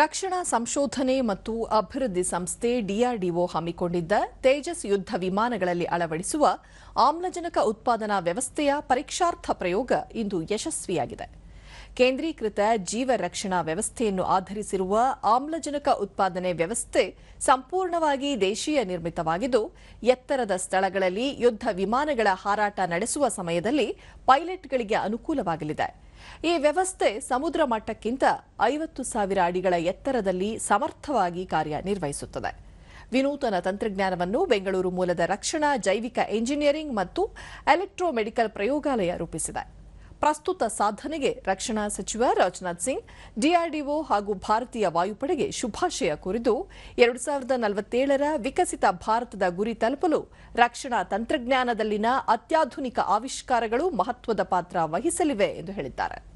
ರಕ್ಷಣಾ ಸಂಶೋಧನೆ ಮತ್ತು ಅಭಿವೃದ್ಧಿ ಸಂಸ್ಥೆ ಡಿಆರ್ಡಿಒ ಹಮ್ಮಿಕೊಂಡಿದ್ದ ತೇಜಸ್ ಯುದ್ಧ ವಿಮಾನಗಳಲ್ಲಿ ಅಳವಡಿಸುವ ಆಮ್ಲಜನಕ ಉತ್ಪಾದನಾ ವ್ಯವಸ್ಥೆಯ ಪರೀಕ್ಷಾರ್ಥ ಪ್ರಯೋಗ ಇಂದು ಯಶಸ್ವಿಯಾಗಿದೆ. ಕೇಂದ್ರೀಕೃತ ಜೀವ ರಕ್ಷಣಾ ವ್ಯವಸ್ಥೆಯನ್ನು ಆಧರಿಸಿರುವ ಆಮ್ಲಜನಕ ಉತ್ಪಾದನೆ ವ್ಯವಸ್ಥೆ ಸಂಪೂರ್ಣವಾಗಿ ದೇಶೀಯ ನಿರ್ಮಿತವಾಗಿದ್ದು, ಎತ್ತರದ ಸ್ಥಳಗಳಲ್ಲಿ ಯುದ್ಧ ವಿಮಾನಗಳ ಹಾರಾಟ ನಡೆಸುವ ಸಮಯದಲ್ಲಿ ಪೈಲಟ್ಗಳಿಗೆ ಅನುಕೂಲವಾಗಲಿದೆ. ಈ ವ್ಯವಸ್ಥೆ ಸಮುದ್ರ ಮಟ್ಟಕ್ಕಿಂತ ಐವತ್ತು ಸಾವಿರ ಅಡಿಗಳ ಎತ್ತರದಲ್ಲಿ ಸಮರ್ಥವಾಗಿ ಕಾರ್ಯನಿರ್ವಹಿಸುತ್ತದೆ. ವಿನೂತನ ತಂತ್ರಜ್ಞಾನವನ್ನು ಬೆಂಗಳೂರು ಮೂಲದ ರಕ್ಷಣಾ ಜೈವಿಕ ಎಂಜಿನಿಯರಿಂಗ್ ಮತ್ತು ಎಲೆಕ್ಟ್ರೋಮೆಡಿಕಲ್ ಪ್ರಯೋಗಾಲಯ ರೂಪಿಸಿದೆ. ಪ್ರಸ್ತುತ ಸಾಧನೆಗೆ ರಕ್ಷಣಾ ಸಚಿವ ರಾಜನಾಥ್ ಸಿಂಗ್ ಡಿಆರ್ಡಿಒ ಹಾಗೂ ಭಾರತೀಯ ವಾಯುಪಡೆಗೆ ಶುಭಾಶಯ ಕೋರಿದ್ದು, ಎರಡು ಸಾವಿರದ ನಲವತ್ತೇಳರ ವಿಕಸಿತ ಭಾರತದ ಗುರಿ ತಲುಪಲು ರಕ್ಷಣಾ ತಂತ್ರಜ್ಞಾನದಲ್ಲಿನ ಅತ್ಯಾಧುನಿಕ ಆವಿಷ್ಕಾರಗಳು ಮಹತ್ವದ ಪಾತ್ರ ವಹಿಸಲಿವೆ ಎಂದು ಹೇಳಿದ್ದಾರೆ.